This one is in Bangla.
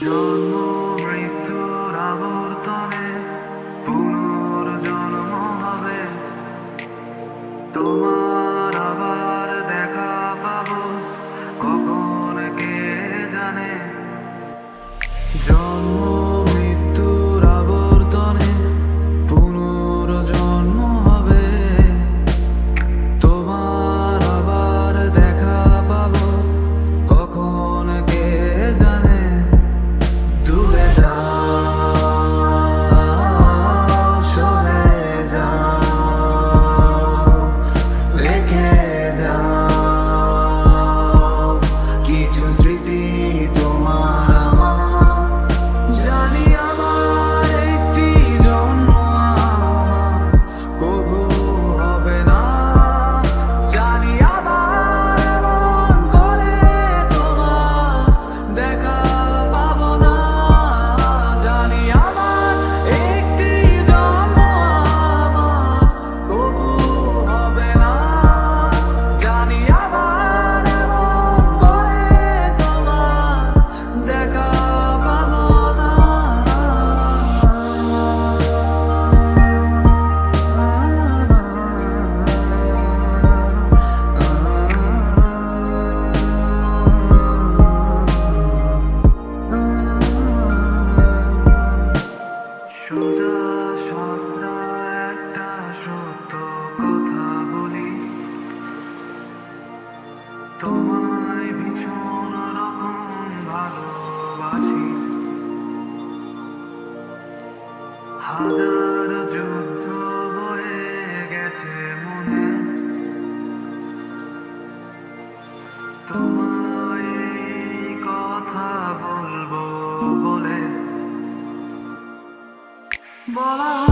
জন্ম মৃত্যুর আবর্তনে পুনর্জন্ম হবে তোমার আবার দেখা কখন কে জানে? জন্ম কথা বলি। তোমায় ভীষণ রকম ভালোবাসি। হাজার যুদ্ধ বয়ে গেছে মনে। তোমায় কথা বলব বলে। বলা